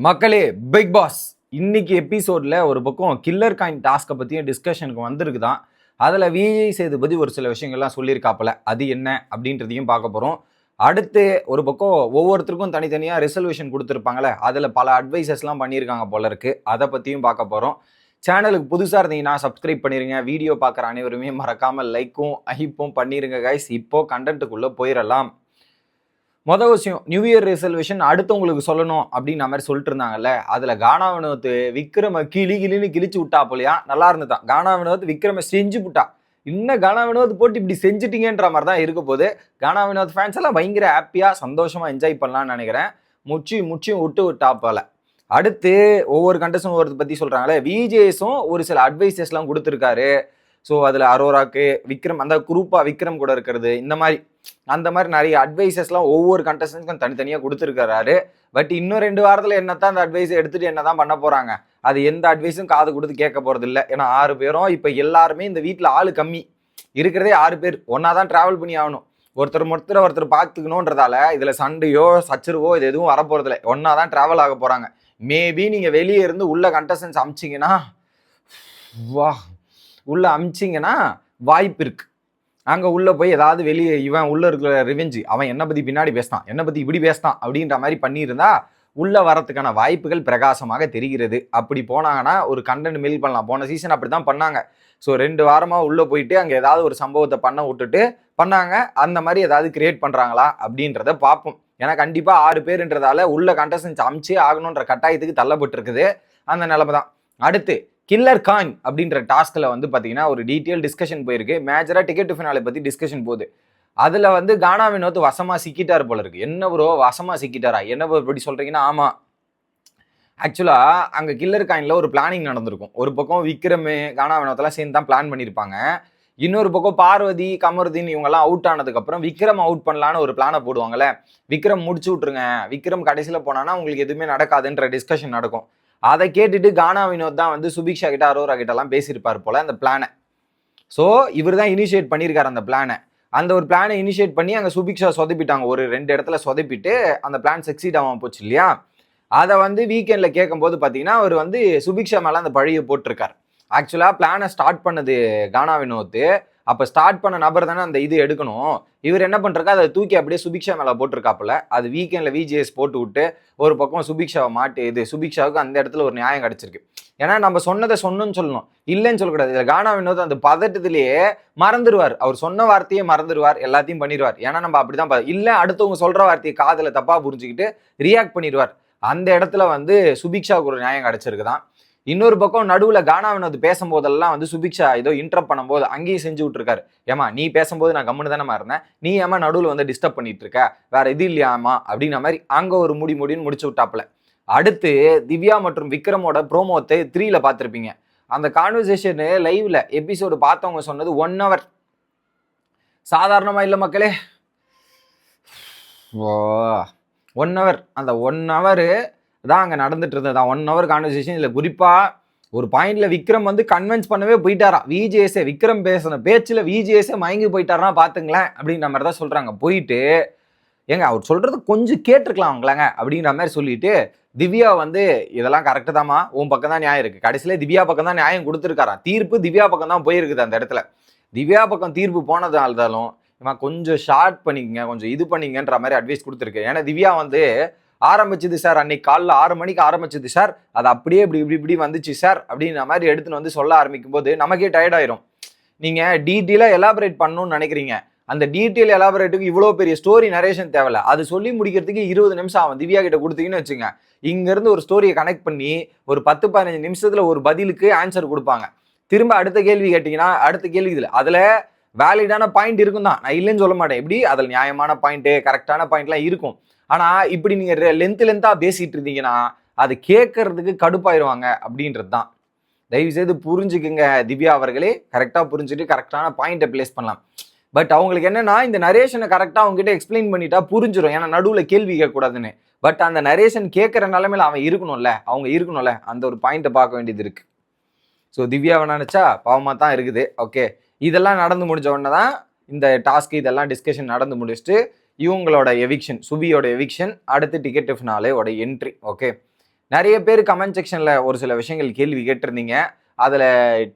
மக்களே big pass இன்னைக்கு எபிசோடில் ஒரு பக்கம் கில்லர் காயின் டாஸ்க்கை பற்றியும் டிஸ்கஷனுக்கு வந்திருக்கு தான் அதில் விஜய் சேதுபதி ஒரு சில விஷயங்கள்லாம் சொல்லியிருக்காப்புல. அது என்ன அப்படின்றதையும் பார்க்க போகிறோம் அடுத்து ஒரு பக்கம் ஒவ்வொருத்தருக்கும் தனித்தனியாக ரிசல்யூஷன் கொடுத்துருப்பாங்களே அதில் பல அட்வைசஸ்லாம் பண்ணியிருக்காங்க போல இருக்குது அதை பற்றியும் பார்க்க போகிறோம் சேனலுக்கு புதுசாக இருந்தீங்கன்னா சப்ஸ்கிரைப் பண்ணிடுங்க வீடியோ பார்க்குற அனைவருமே மறக்காமல் லைக்கும் ஐப்பும் பண்ணிடுங்க கைஸ் இப்போது கண்டென்ட்டுக்குள்ளே போயிடலாம் மொதல் விஷயம் நியூ இயர் ரெசல்யூஷன் அடுத்தவங்களுக்கு சொல்லணும் அப்படின்ற மாதிரி சொல்லிட்டு இருந்தாங்கல்ல அதில் கானா வினோத் விக்ரம கிளி கிளின்னு கிழிச்சு விட்டா போலியா? நல்லா இருந்துதான். கானா வினோத் விக்ரம செஞ்சு விட்டா இன்னும் கானா வினோத் போட்டு இப்படி செஞ்சுட்டீங்கன்ற மாதிரி தான் இருக்க போது கானா வினோத் ஃபேன்ஸ் எல்லாம் பயங்கர ஹாப்பியாக சந்தோஷமாக என்ஜாய் பண்ணலாம்னு நினைக்கிறேன். முச்சி முச்சியும் விட்டு விட்டா போல. அடுத்து ஒவ்வொரு கண்டஸ்டும் ஒவ்வொரு பற்றி சொல்கிறாங்களே விஜேஸும் ஒரு சில அட்வைசஸ்லாம் கொடுத்துருக்காரு. ஸோ அதில் அரோராக்கு விக்ரம் அந்த குரூப்பாக விக்ரம் கூட இருக்கிறது இந்த மாதிரி அந்த மாதிரி நிறைய அட்வைசஸ்லாம் ஒவ்வொரு கண்டஸ்டன்ஸ்க்கும் தனித்தனியாக கொடுத்துருக்கிறாரு. பட் இன்னும் ரெண்டு வாரத்தில் என்னத்தான் அந்த அட்வைஸ் எடுத்துகிட்டு என்ன தான் பண்ண போகிறாங்க அது எந்த அட்வைஸும் காது கொடுத்து கேட்க போகிறது இல்லை. ஏன்னா ஆறு பேரும் இப்போ எல்லாருமே இந்த வீட்டில் ஆள் கம்மி. இருக்கிறதே ஆறு பேர். ஒன்றா தான் ட்ராவல் பண்ணி ஆகணும். ஒருத்தர் ஒருத்தர் ஒருத்தர் பார்த்துக்கணுன்றதால இதில் சண்டையோ சச்சரவோ இது எதுவும் வரப்போகிறதில்ல ஒன்றா தான் ட்ராவல் ஆக போகிறாங்க மேபி நீங்கள் வெளியே இருந்து உள்ள கண்டஸ்டன்ஸ் அமிச்சிங்கன்னா வா உள்ளே அமிச்சிங்கன்னா வாய்ப்பு இருக்கு. அங்கே உள்ளே போய் ஏதாவது வெளியே இவன் உள்ளே இருக்கிற ரிவெஞ்சு அவன் என்னை பற்றி பின்னாடி பேசினான் என்னை பற்றி இப்படி பேசினான் அப்படின்ற மாதிரி பண்ணியிருந்தா உள்ளே வரத்துக்கான வாய்ப்புகள் பிரகாசமாக தெரிகிறது. அப்படி போனாங்கன்னா ஒரு கண்டென்ட் மில் பண்ணலாம். போன சீசன் அப்படி தான் பண்ணாங்க. ஸோ ரெண்டு வாரமாக உள்ளே போயிட்டு அங்கே ஏதாவது ஒரு சம்பவத்தை பண்ண விட்டுட்டு பண்ணாங்க. அந்த மாதிரி ஏதாவது கிரியேட் பண்ணுறாங்களா அப்படின்றத பார்ப்போம். ஏன்னா கண்டிப்பாக ஆறு பேருன்றதால உள்ள கண்டஸ்டன்ஸ் அமிச்சே ஆகணுன்ற கட்டாயத்துக்கு தள்ளப்பட்டிருக்குது. அந்த நிலமை தான் அடுத்து கில்லர் காயின் அப்படின்ற டாஸ்கில் வந்து பார்த்தீங்கன்னா ஒரு டீட்டெயில் டிஸ்கஷன் போயிருக்கு. மேஜராக டிக்கெட் ஃபினாலை பற்றி டிஸ்கஷன் போகுது. அதில் வந்து கானா வினோத் வசமாக சிக்கிட்டார் போல இருக்கு. என்ன ப்ரோ வசமாக சிக்கிட்டாரா? என்ன இப்படி சொல்கிறீங்கன்னா ஆமாம் ஆக்சுவலாக அங்கே கில்லர் காயினில் ஒரு பிளானிங் நடந்திருக்கும். ஒரு பக்கம் விக்ரம் கானா வினோத்தெல்லாம் சேர்ந்து தான் பிளான் பண்ணியிருப்பாங்க. இன்னொரு பக்கம் பார்வதி கமருதீன் இவங்கெல்லாம் அவுட் ஆனதுக்கப்புறம் விக்ரம் அவுட் பண்ணலான்னு ஒரு பிளானை போடுவாங்கல்ல. விக்ரம் முடிச்சு விட்ருங்க விக்ரம் கடைசியில் போனான்னா உங்களுக்கு எதுவுமே நடக்காதுன்ற டிஸ்கஷன் நடக்கும். அதை கேட்டுட்டு கானா வினோத் தான் வந்து சுபிக்ஷா கிட்ட அரோரா கிட்டலாம் பேசியிருப்பார் போல அந்த பிளானை ஸோ இவர் தான் இனிஷியேட் பண்ணியிருக்கார் அந்த பிளானை அந்த ஒரு பிளானை இனிஷியேட் பண்ணி அங்கே சுபிக்ஷா சொதப்பிட்டாங்க. ஒரு ரெண்டு இடத்துல சொதப்பிட்டு அந்த பிளான் சக்சீட் ஆகாம போச்சு இல்லையா? அதை வந்து வீக்கெண்டில் கேட்கும்போது பார்த்தீங்கன்னா அவர் வந்து சுபிக்ஷா மேலே அந்த பழியை போட்டிருக்கார். ஆக்சுவலாக பிளானை ஸ்டார்ட் பண்ணது கானா வினோத்து அப்போ ஸ்டார்ட் பண்ண நபர் தானே அந்த இது எடுக்கணும். இவர் என்ன பண்ணுறாரு அதை தூக்கி அப்படியே சுபிக்ஷா மேலே போட்டிருக்காப்புல. அது வீக்கெண்டில் விஜிஎஸ் போட்டு விட்டு ஒரு பக்கம் சுபிக்ஷாவை மாட்டு இது சுபிக்ஷாவுக்கு அந்த இடத்துல ஒரு நியாயம் கிடச்சிருக்கு. ஏன்னா நம்ம சொன்னதை சொன்னோன்னு சொல்லணும். இல்லைன்னு சொல்லக்கூடாது. இதில் கானா வினோத் அந்த பதட்டத்திலேயே மறந்துடுவார் அவர் சொன்ன வார்த்தையே மறந்துடுவார் எல்லாத்தையும் பண்ணிடுவார் ஏன்னா நம்ம அப்படிதான் பா- இல்லை அடுத்தவங்க சொல்கிற வார்த்தையை காதில் தப்பாக புரிஞ்சுக்கிட்டு ரியாக்ட் பண்ணிடுவார் அந்த இடத்துல வந்து சுபிக்ஷாவுக்கு ஒரு நியாயம் கிடச்சிருக்குதான். இன்னொரு பக்கம் நடுவில் கானா வினோத் பேசும்போதெல்லாம் வந்து சுபிக்ஷா ஏதோ இன்டரப்ட் பண்ணும்போது அங்கேயும் செஞ்சு விட்ருக்காரு ஏமா நீ பேசும்போது நான் கம்முன்னு தானே இருந்தேன். நீ ஏமா நடுவில் வந்து டிஸ்டர்ப் பண்ணிட்டு இருக்க? வேற இது இல்லையாமா அப்படின்ன மாதிரி அங்கே ஒரு முடி முடின்னு முடிச்சு விட்டாப்புல. அடுத்து திவ்யா மற்றும் விக்ரமோட ப்ரோமோத்தை த்ரீல பார்த்துருப்பீங்க. அந்த கான்வர்சேஷனு லைவ்ல எபிசோடு பார்த்தவங்க சொன்னது ஒன் ஹவர் சாதாரணமாக இல்லை மக்களே. ஓ ஒன் ஹவர் அந்த ஒன் ஹவரு தான் அங்கே நடந்துட்டு இருந்தது. ஒன் ஹவர் கான்வர்சேஷன் இதில் குறிப்பாக ஒரு பாயிண்ட்ல விக்ரம் வந்து கன்வின்ஸ் பண்ணவே போயிட்டாராம் விஜேஎஸ்ஏ விக்ரம் பேசின பேச்சில் விஜேஎஸ்ஏ மயங்கி போயிட்டாரா பார்த்துங்களேன் அப்படிங்கிற மாதிரி தான் சொல்கிறாங்க போயிட்டு ஏங்க அவர் சொல்கிறது கொஞ்சம் கேட்டிருக்கலாம் அவங்களாங்க அப்படின்ற மாதிரி சொல்லிட்டு திவ்யா வந்து இதெல்லாம் கரெக்டு தாம்மா உன் பக்கம் தான் நியாயம் இருக்குது கடைசியில் திவ்யா பக்கம் தான் நியாயம் கொடுத்துருக்காராம் தீர்ப்பு திவ்யா பக்கம் தான் போயிருக்குது அந்த இடத்துல. திவ்யா பக்கம் தீர்ப்பு போனதால்தாலும் இவன் கொஞ்சம் ஷார்ட் பண்ணிக்கங்க கொஞ்சம் இது பண்ணிங்கன்ற மாதிரி அட்வைஸ் கொடுத்துருக்கு. ஏன்னா திவ்யா வந்து ஆரம்பிச்சது சார். அன்னைக்கு காலைல ஆறு மணிக்கு ஆரம்பிச்சது சார். அது அப்படியே இப்படி இப்படி இப்படி வந்துச்சு சார். அப்படின்ற மாதிரி எடுத்துன்னு வந்து சொல்ல ஆரம்பிக்கும் போது நமக்கே டயர்ட் ஆயிரும். நீங்க டீட்டெயிலாக எலாபரேட் பண்ணணும்னு நினைக்கிறீங்க. அந்த டீட்டெயில் எலாபரேட்டுக்கு இவ்வளோ பெரிய ஸ்டோரி நரேஷன் தேவையில்ல. அது சொல்லி முடிக்கிறதுக்கு இருபது நிமிஷம் ஆகும். திவ்யா கிட்ட கொடுத்தீங்கன்னு வச்சுங்க. இங்கேருந்து ஒரு ஸ்டோரியை கனெக்ட் பண்ணி ஒரு பத்து பதினஞ்சு நிமிஷத்தில் ஒரு பதிலுக்கு ஆன்சர் கொடுப்பாங்க. திரும்ப அடுத்த கேள்வி கேட்டிங்கன்னா அடுத்த கேள்வி இதில். அதில் வேலிடான பாயிண்ட் இருக்கும் தான் நான் இல்லைன்னு சொல்ல மாட்டேன். எப்படி? அதில் நியாயமான பாயிண்ட்டு கரெக்டான பாயிண்ட்லாம் இருக்கும். ஆனால் இப்படி நீங்கள் லென்த்து லென்த்தாக பேசிகிட்டு இருந்தீங்கன்னா அது கேட்கறதுக்கு கடுப்பாயிருவாங்க அப்படின்றது தான் தயவு செய்து புரிஞ்சுக்குங்க திவ்யா அவர்களே. கரெக்டாக புரிஞ்சுட்டு கரெக்டான பாயிண்ட்டை பிளேஸ் பண்ணலாம். பட் அவங்களுக்கு என்னன்னா இந்த நரேஷனை கரெக்டாக அவங்ககிட்ட எக்ஸ்பிளைன் பண்ணிட்டா புரிஞ்சிடும் ஏன்னா நடுவில் கேள்வி கேட்கக்கூடாதுன்னு. பட் அந்த நரேஷன் கேட்குற நிலமையில அவன் இருக்கணும்ல. அவங்க இருக்கணும்ல. அந்த ஒரு பாயிண்ட்டை பார்க்க வேண்டியது இருக்குது ஸோ திவ்யாவை நினச்சா பாவமாக தான் இருக்குது. ஓகே இதெல்லாம் நடந்து முடிஞ்ச உடனே தான் இந்த டாஸ்க் இதெல்லாம் டிஸ்கஷன் நடந்து முடிச்சுட்டு இவங்களோட எவிக்ஷன் சுபியோட எவிக்ஷன் அடுத்து டிக்கெட் ஃபினாலேயோட என்ட்ரி ஓகே நிறைய பேர் கமெண்ட் செக்ஷனில் ஒரு சில விஷயங்கள் கேள்வி கேட்டிருந்தீங்க. அதில்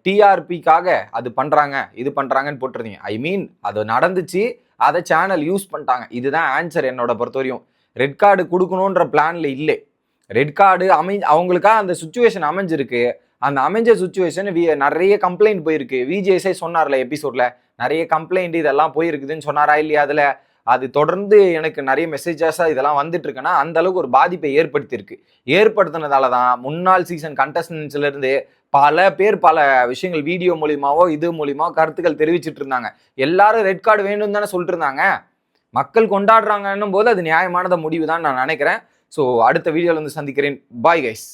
டிஆர்பிக்காக அது பண்ணுறாங்க இது பண்ணுறாங்கன்னு போட்டிருந்தீங்க. ஐ மீன் அது நடந்துச்சு அதை சேனல் யூஸ் பண்ணிட்டாங்க. இதுதான் ஆன்சர் என்னோட பொறுத்தவரையும். ரெட் கார்டு கொடுக்கணுன்ற பிளானில் இல்லை. ரெட் கார்டு அமை அவங்களுக்காக அந்த சுச்சுவேஷன் அமைஞ்சிருக்கு. அந்த அமைஞ்ச சுச்சுவேஷன் நிறைய கம்ப்ளைண்ட் போயிருக்கு. விஜேஎஸ்ஐ சொன்னார்ல எபிசோட்ல நிறைய கம்ப்ளைண்ட் இதெல்லாம் போயிருக்குதுன்னு சொன்னாரா இல்லையா அதில்? அது தொடர்ந்து எனக்கு நிறைய மெசேஜஸாக இதெல்லாம் வந்துட்டு இருக்குன்னா அந்த அளவுக்கு ஒரு பாதிப்பை ஏற்படுத்தியிருக்கு. ஏற்படுத்தினதால தான் முன்னாள் சீசன் கண்டஸ்டன்ஸ்லேருந்து பல பேர் பல விஷயங்கள் வீடியோ மூலியமாவோ இது மூலியமாக கருத்துக்கள் தெரிவிச்சிட்டு இருந்தாங்க. எல்லாரும் ரெட் கார்டு வேணும்னு தானே சொல்லிட்டு இருந்தாங்க. மக்கள் கொண்டாடுறாங்கன்னும் போது அது நியாயமானத முடிவு தான் நான் நினைக்கிறேன். ஸோ அடுத்த வீடியோவில் வந்து சந்திக்கிறேன். Bye guys